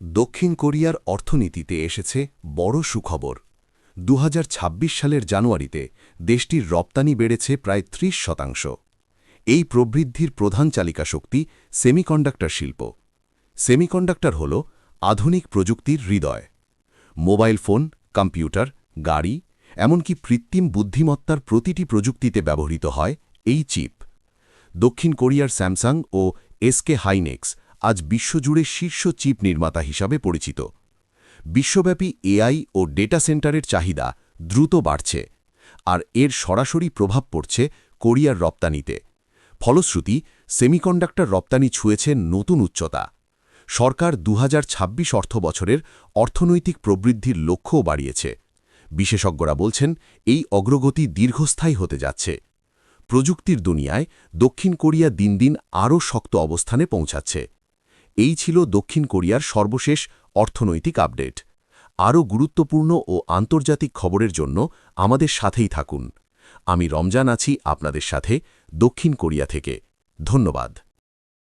দক্ষিণ কোরিয়ার অর্থনীতিতে এসেছে বড় সুখবর। দু হাজার ছাব্বিশ সালের জানুয়ারিতে দেশটির রপ্তানি বেড়েছে প্রায় ত্রিশ শতাংশ। এই প্রবৃদ্ধির প্রধান চালিকা শক্তি সেমিকন্ডাক্টর শিল্প। সেমিকন্ডাক্টর হল আধুনিক প্রযুক্তির হৃদয়। মোবাইল ফোন, কম্পিউটার, গাড়ি, এমনকি কৃত্রিম বুদ্ধিমত্তার প্রতিটি প্রযুক্তিতে ব্যবহৃত হয় এই চিপ। দক্ষিণ কোরিয়ার স্যামসাং ও এসকে হাইনেক্স আজ বিশ্বজুড়ে শীর্ষ চিপ নির্মাতা হিসাবে পরিচিত। বিশ্বব্যাপী এআই ও ডেটা সেন্টারের চাহিদা দ্রুত বাড়ছে, আর এর সরাসরি প্রভাব পড়ছে কোরিয়ার রপ্তানিতে। ফলশ্রুতি, সেমিকন্ডাক্টর রপ্তানি ছুঁয়েছে নতুন উচ্চতা। সরকার দু অর্থ বছরের অর্থনৈতিক প্রবৃদ্ধির লক্ষ্যও বাড়িয়েছে। বিশেষজ্ঞরা বলছেন, এই অগ্রগতি দীর্ঘস্থায়ী হতে যাচ্ছে। প্রযুক্তির দুনিয়ায় দক্ষিণ কোরিয়া দিন দিন আরও শক্ত অবস্থানে পৌঁছাচ্ছে। এই ছিল দক্ষিণ কোরিয়ার সর্বশেষ অর্থনৈতিক আপডেট। আরও গুরুত্বপূর্ণ ও আন্তর্জাতিক খবরের জন্য আমাদের সাথেই থাকুন। আমি রমজান আছি আপনাদের সাথে দক্ষিণ কোরিয়া থেকে। ধন্যবাদ।